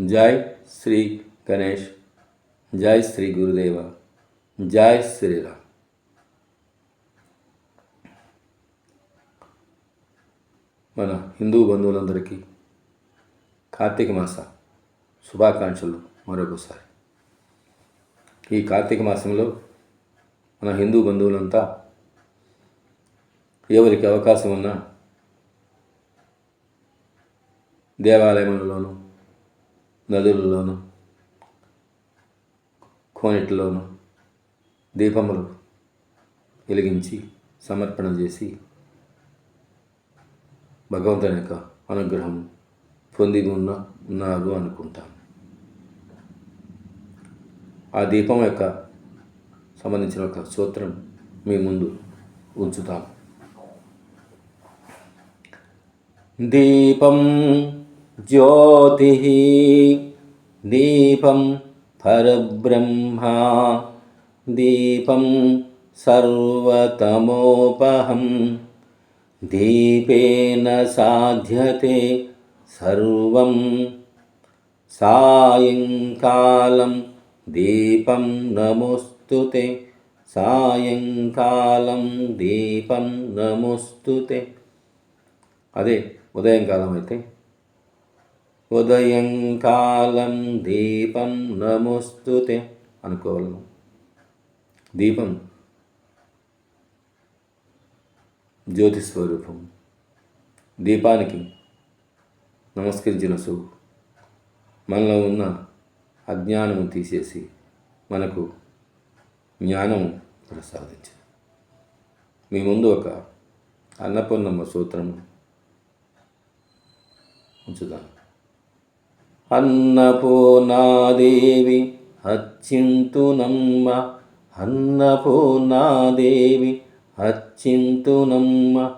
జై శ్రీ గణేష్ జై శ్రీ గురుదేవ జై శ్రీరామ్. మన హిందూ బంధువులందరికీ కార్తీక మాస శుభాకాంక్షలు మరొకసారి. ఈ కార్తీక మాసంలో మన హిందూ బంధువులంతా ఎవరికి అవకాశం ఉన్నా దేవాలయములలోనూ నదులలోను కోనిటిలోనూ దీపములు వెలిగించి సమర్పణ చేసి భగవంతుని యొక్క అనుగ్రహం పొంది ఉన్న ఉన్నారు అనుకుంటాను. ఆ దీపం యొక్క సంబంధించిన ఒక సూత్రం మీ ముందు ఉంచుతాం దీపం జ్యోతి దీపం పరబ్రహ్మ దీపం సర్వతమోపహం దీపేన సాధ్యతే సర్వం సాయంకాలం దీపం నమోస్తుతే సాయంకాలం దీపం నమోస్తుతే అదే ఉదయం కాలం అయితే ఉదయం కాలం దీపం నమోస్తుతే అనుకోవాలి దీపం జ్యోతి స్వరూపం. దీపానికి నమస్కరించిన సు. మనలో ఉన్న అజ్ఞానము తీసేసి మనకు జ్ఞానం ప్రసాదించింది. మీ ముందు ఒక అన్నపూర్ణమ్మ సూత్రము ఉంచుదాం. అన్నపూర్ణాదేవి అచ్చింతునమ్మ. అన్నపూర్ణాదేవి అచ్చింతునమ్మ.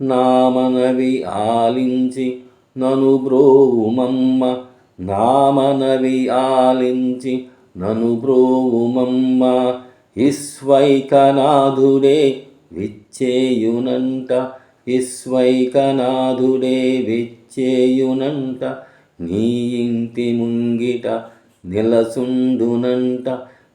నామనవి ఆలించి నను బ్రోవుమమ్మ. నామనవి ఆలించి నను బ్రోవుమమ్మ. ఇస్వైకనాథుడే విచ్చేయునంట. ఇస్వైకనాథుడే విచ్చేయునంట. నీ ఇంటి ముంగిట నిలసుండునంట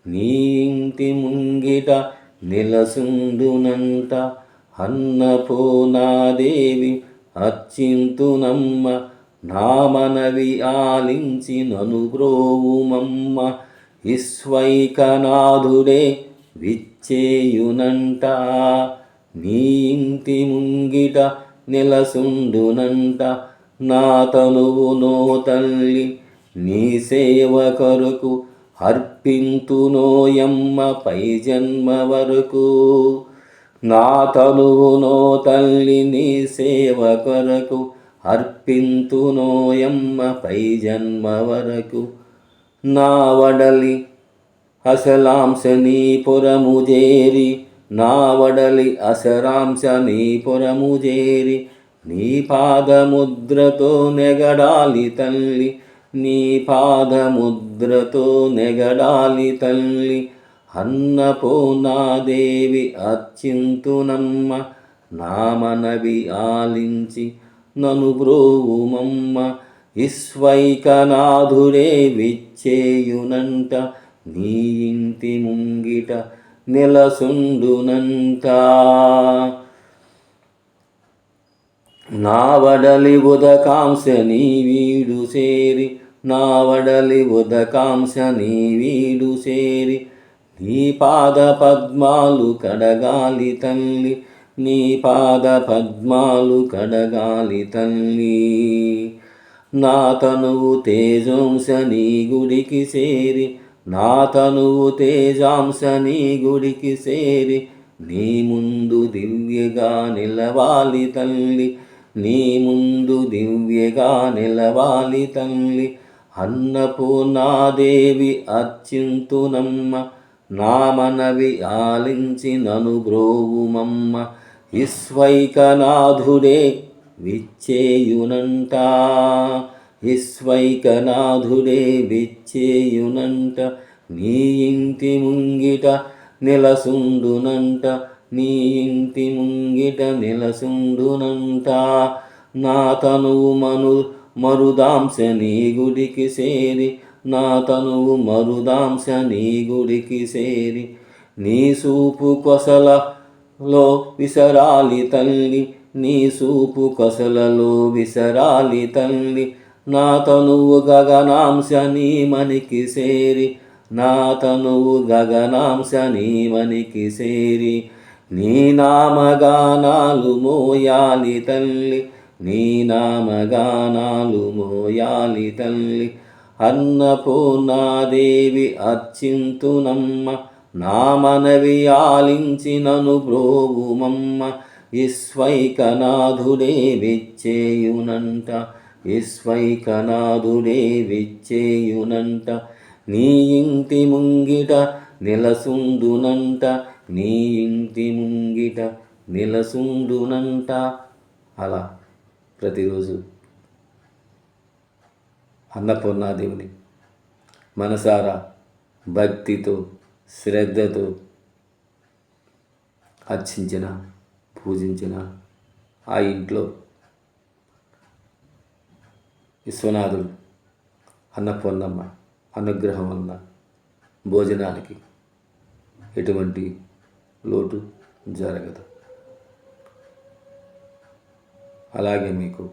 నీ ఇంటి ముంగిట నిలసుండునంట. అన్నపూర్ణాదేవి అచ్చింతునమ్మ నామనవి ఆలించి నను బ్రోవుమమ్మ ఇస్వైకనాథుడే విచ్చేయునంట నీ ఇంటి ముంగిట నిలసుండునంట. నా తనువునో తల్లి నీ సేవ కొరకు అర్పింతునోయమ్మ పై జన్మ వరకు. నా తనువునో తల్లి నీ సేవ కొరకు అర్పింతునోయమ్మ పై జన్మ వరకు. నా వడలి అసలాంశ నీ పురము చేరి నా వడలి అసరాంశ నీ పురము చేరి నీ పాదముద్రతో నెగడాలి తల్లి నీ పాదముద్రతో నెగడాలి తల్లి. అన్నపూర్ణాదేవి అచ్చింతునమ్మ నామనవి ఆలించి నను బ్రోవుమమ్మ. ఇస్వైకనాథుడే విచ్చేయునంట నీ ఇంటి ముంగిట నిలసుండునంట. నా వడలి ఉదకాంశ నీ వీడు సేరి నా వడలి ఉదకాంశ నీ వీడు సేరి. నీ పాద పద్మాలు కడగాలి తల్లి నీ పాద పద్మాలు కడగాలి తల్లి. నా తనువు తేజంశ నీ గుడికి సేరి నా తనువు తేజాంశ నీ గుడికి సేరి. నీ ముందు దివ్యగా నిలవాలి తల్లి నీ ముందు దివ్యగా నిలవాలి తల్లి. అన్నపూర్ణాదేవి అచ్చింతునమ్మ నామనవి ఆలించి నను బ్రోవుమమ్మ ఇస్వైకనాథుడే విచ్చేయునంట. ఇస్వైకనాథుడే విచ్చేయునంట. నీ ఇంటి ముంగిట నిలసుండునంట. నీ ఇంటి ముంగిట నిలసుండునంట. నా తనువు మను మరుదాంశ నీ గుడికి సేరి నా తనువు మరుదాంశ నీ గుడికి సేరి నీ సూపు కొసలలో విసరాలి తల్లి. నీ సూపు కొసలలో విసరాలి తల్లి. నా తనువు గగనాంశ నీ మనికి సేరి నా తనువు గగనాంశ నీ మనికి సేరి నీ నామగానాలు మోయాలి తల్లి. నీ నామగానాలు మోయాలి తల్లి. అన్నపూర్ణాదేవి అర్చింతునమ్మ నా మనవి ఆలించినను బ్రోవుమమ్మ. ఇస్వైకనాథుడే విచ్చేయునంట ఇస్వైకనాథుడే విచ్చేయునంట. నీ ఇంటి ముంగిట నిలసుందునంట నీ ఇంటి ముంగిట నిలసుండునంట. అలా ప్రతిరోజు అన్నపూర్ణాదేవిని మనసారా భక్తితో శ్రద్ధతో అర్చించిన పూజించిన ఆ ఇంట్లో విశ్వనాథుడు అన్నపూర్ణమ్మ అనుగ్రహం వలన భోజనానికి ఎటువంటి లోటు జరగదు. అలాగే మీకు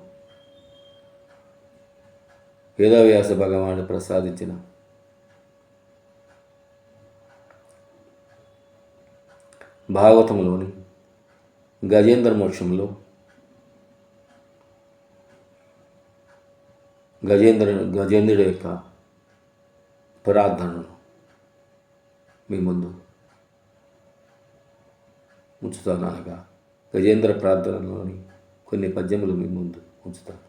వేదవ్యాస భగవానుడు ప్రసాదించిన భాగవతంలోని గజేంద్ర మోక్షంలో గజేంద్ర గజేంద్రుడి యొక్క ప్రార్థనను మీ ముందు ఉంచుతాను అనగా గజేంద్ర ప్రార్థనలోని కొన్ని పద్యములు మీ ముందు ఉంచుతాను.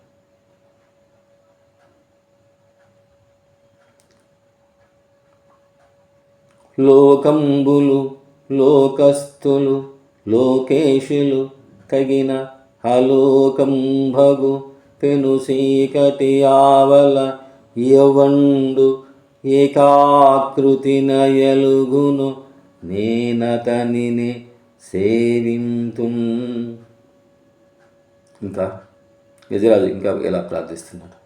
లోకంబులు లోకస్తులు లోకేశులు తగిన అలోకంభగు పెను సీకటి ఆవల యవండు ఏకాకృతి నయలుగును నేనతనినే సేవింతు. ఇంకా గజరాజు ఇంకా ఎలా ప్రార్థిస్తున్నాడు?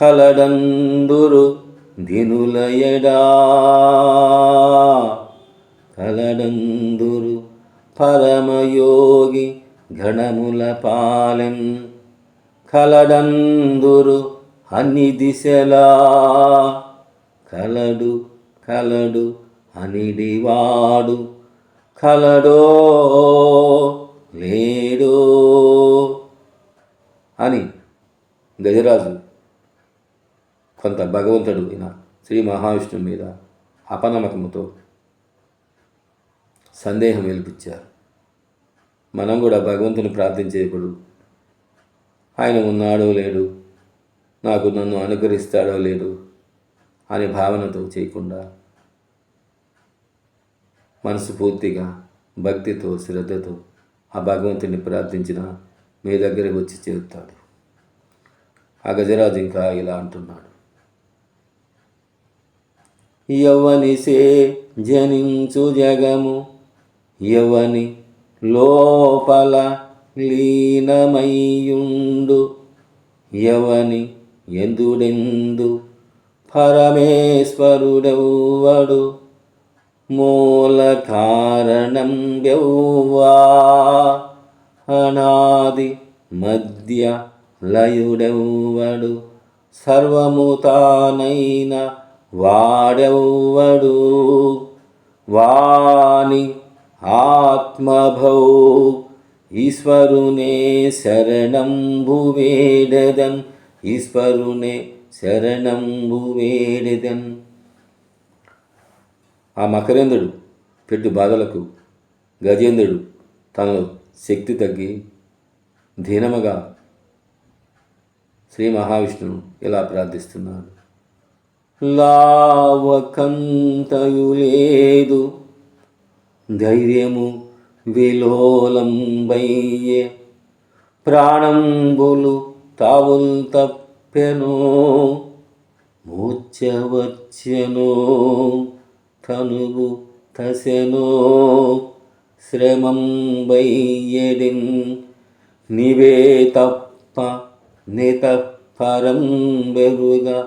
కలడందురు దినులయడా కలడందురు పరమయోగి గణముల పాలెం. కలడందురు అన్ని దిశలా. కలడు కలడు అనిడివాడు. కలడో లేడో అని గజరాజు కొంత భగవంతుడు అయిన శ్రీ మహావిష్ణువు మీద అపనమ్మకముతో సందేహం వెలిపించారు మనం కూడా భగవంతుని ప్రార్థించేప్పుడు ఆయన ఉన్నాడో లేడు నాకు నన్ను అనుగ్రహిస్తాడో లేడు అనే భావనతో చేయకుండా మనస్ఫూర్తిగా భక్తితో శ్రద్ధతో ఆ భగవంతుని ప్రార్థించిన మీ దగ్గరికి వచ్చి చేరుతాడు. ఆ గజరాజు ఇంకా ఇలా అంటున్నాడు. యవనిసే జనించు జగము యవని లోపల లీనమయ్యుండు యవని ఎందుడెందు పరమేశ్వరుడెవ్వడు మూల కారణం అనాది మధ్య లయుడెవ్వడు? సర్వము తానైన వాడెవ్వడు? వాణి ఆత్మభౌ. ఈశ్వరునే శరణంబు వేడదన్. ఈశ్వరునే శరణంబు వేడదన్. ఆ మకరేంద్రుడు పెట్టు బాధలకు గజేంద్రుడు తనలో శక్తి తగ్గి దీనముగా శ్రీ మహావిష్ణువు ఇలా ప్రార్థిస్తున్నాడు. లావకంతయు లేదు ధైర్యము విలోలంబయ్యే ప్రాణంబులు తావుల్ తప్పెనో మూర్చవచ్చెను తనువు తసెను శ్రమం వైయడిన్ నివే తప్ప నేత పరం బెరుగా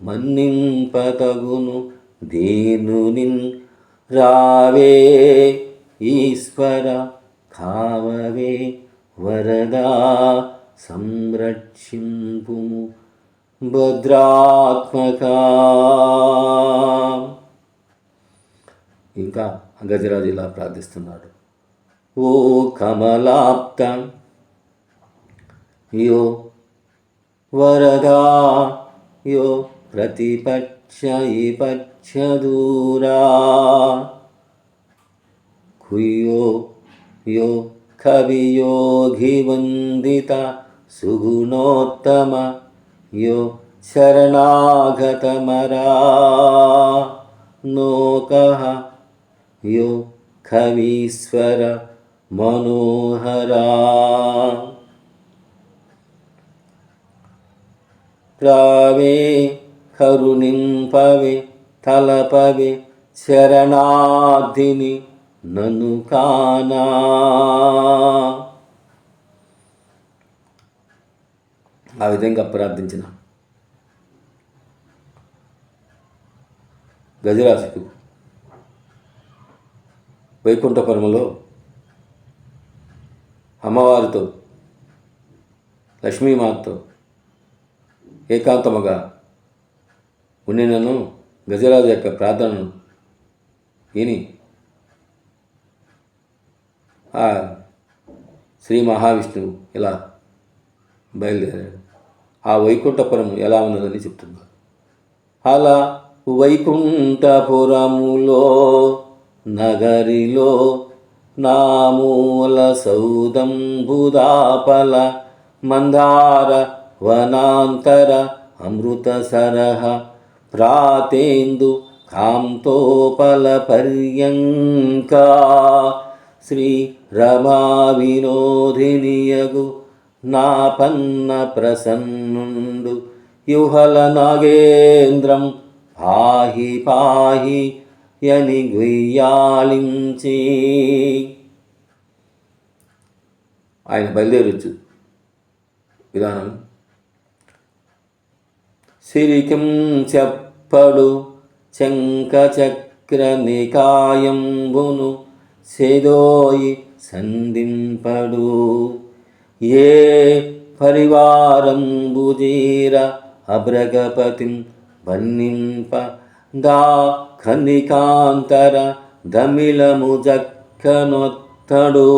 మన్నింపతగును దేనునిన్ రావే ఈశ్వర కావవే వరదా సంరక్షింపు భద్రాత్మక ఇంకా గజరాజు ఇలా ప్రార్థిస్తున్నాడు. ఓ కమలాప్త యో వరదా యో ప్రతిపక్ష పక్ష దూరా. కుయో యో కవియోగివందిత సుగుణోత్తమ యో శరణాగతమరా. నోక యో కవీశ్వర మనోహరా రావే కరుణింపవే తలపవే శరణార్థిని నన్ను కానా ఆ విధంగా ప్రార్థించిన గజరాజుకు వైకుంఠపురములో అమ్మవారితో లక్ష్మీమాతతో ఏకాంతముగా ఉండినను గజరాజు యొక్క ప్రార్థనను విని ఆ శ్రీ మహావిష్ణువు ఇలా బయలుదేరాడు. ఆ వైకుంఠపురం ఎలా ఉన్నదని చెప్తున్నారు అలా వైకుంఠపురములో నగరిలో నామూల సౌదంబుదాపల మందార వనాంతర అమృతసర ప్రాతేందు కాంతోపల పర్యంకా శ్రీ రమా వినోదినియగు నాపన్న ప్రసన్నుండు. యుహల నాగేంద్రం పాహి పాహి యని గుయ్యాలించి ఆయన బయలుదేరొచ్చు. విధానం. సిరికిం చెప్పడు శంఖ చక్ర నికాయంబును సెదోయి సంధింపడు. ఏ పరివారంబుజీర అభ్రగపతిం వర్ణింప దా ఖనికాంతర ధమిలము జక్కనొత్తడు.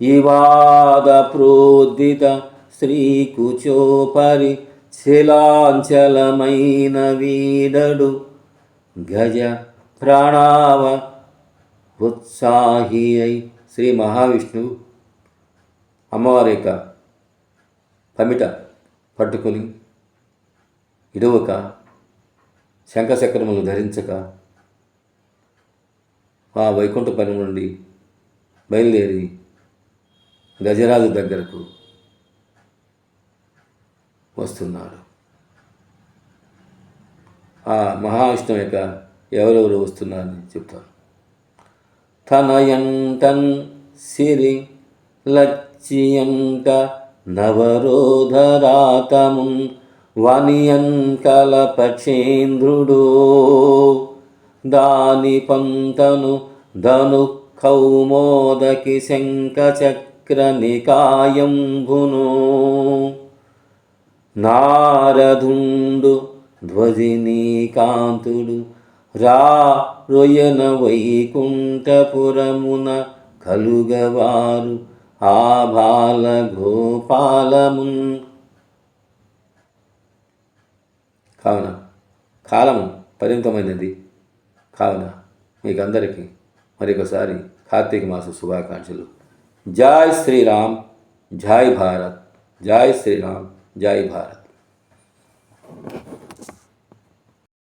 ఇవాద ప్రోదిత శ్రీకుచోపరి శిలాంచలమైన వీడడు. గజ ప్రాణావ ఉత్సాహి అయి శ్రీ మహావిష్ణువు అమ్మవారి యొక్క పమిట పట్టుకుని ఇడవక శంఖచక్రములు ధరించక ఆ వైకుంఠపురం నుండి బయలుదేరి గజరాజు దగ్గరకు వస్తున్నాడు. ఆ మహావిష్ణువు యొక్క ఎవరెవరు వస్తున్నారని చెప్తారు. తనయంటన్ సిరి లచ్చియంట నవరోధరాతమున్ వనియంకలపచేంద్రుడు దాని పంతను ధను కౌమోదకి శంఖచక్ర నికాయంభును నారదుండు ధ్వజినీకాంతుడు రా రొయన వైకుంఠపురమున కలుగవారు. ఆ బాల గోపాలమున్ కావున కాలము పరిమితమైనది. కావున మీకందరికీ మరొకసారి కార్తీక మాస శుభాకాంక్షలు. జై శ్రీరామ్ జై భారత్ జై శ్రీరామ్ జై భారత్.